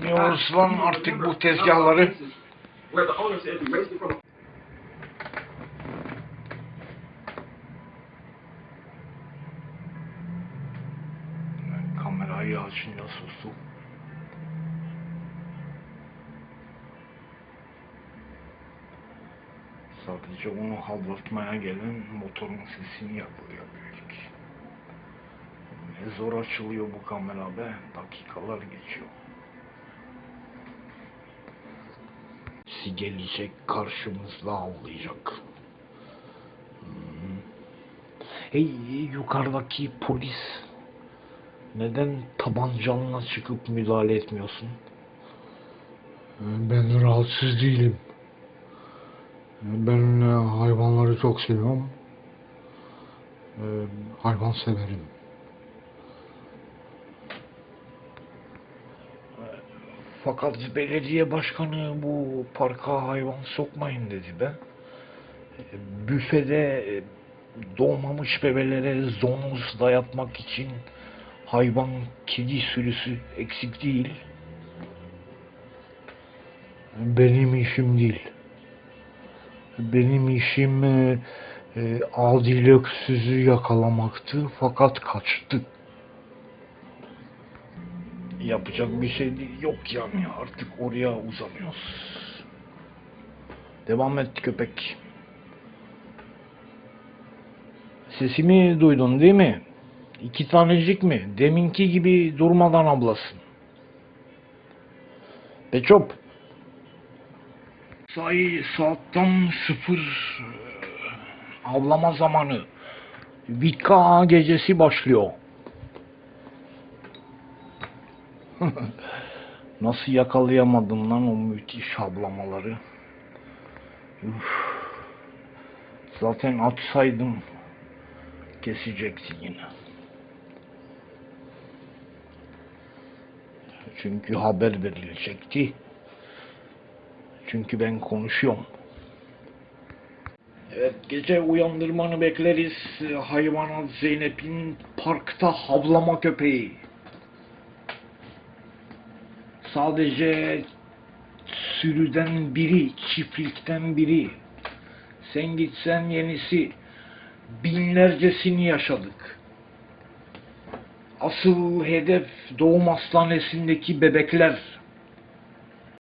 Tanıyoruz lan artık bu tezgahları. Kamerayı açınca sustu. Sadece onu havlatmaya gelen motorun sesini yakalayabildik. Ne zor açılıyor bu kamera be. Dakikalar geçiyor. Si gelecek karşımızda avlayacak. Hmm. Hey yukarıdaki polis neden tabancanla çıkıp müdahale etmiyorsun? Ben rahatsız değilim. Ben e, hayvanları çok seviyorum. E, Hayvan severim. Fakat belediye başkanı bu parka hayvan sokmayın dedi be. Büfede e, doğmamış bebelere zonoz dayatmak için hayvan kedi sürüsü eksik değil. Benim işim değil. Benim işim e, e, Adil Öksüz'ü yakalamaktı fakat kaçtı. Yapacak bir şey yok yani artık oraya uzanıyoruz. Devam et köpek. Sesimi duydun değil mi? İki tanecik mi? Deminki gibi durmadan ablasın. Beçop. Say saatten sıfır e, avlama zamanı. Vika gecesi başlıyor. Nasıl yakalayamadım lan o müthiş ablamaları. Üf. Zaten atsaydım kesecekti yine. Çünkü haber verilecekti. Çünkü ben konuşuyorum. Evet gece uyandırmanı bekleriz. Hayvanat Zeynep'in parkta havlama köpeği. Sadece sürüden biri, çiftlikten biri. Sen gitsen yenisi. Binlercesini yaşadık. Asıl hedef doğum hastanesindeki bebekler.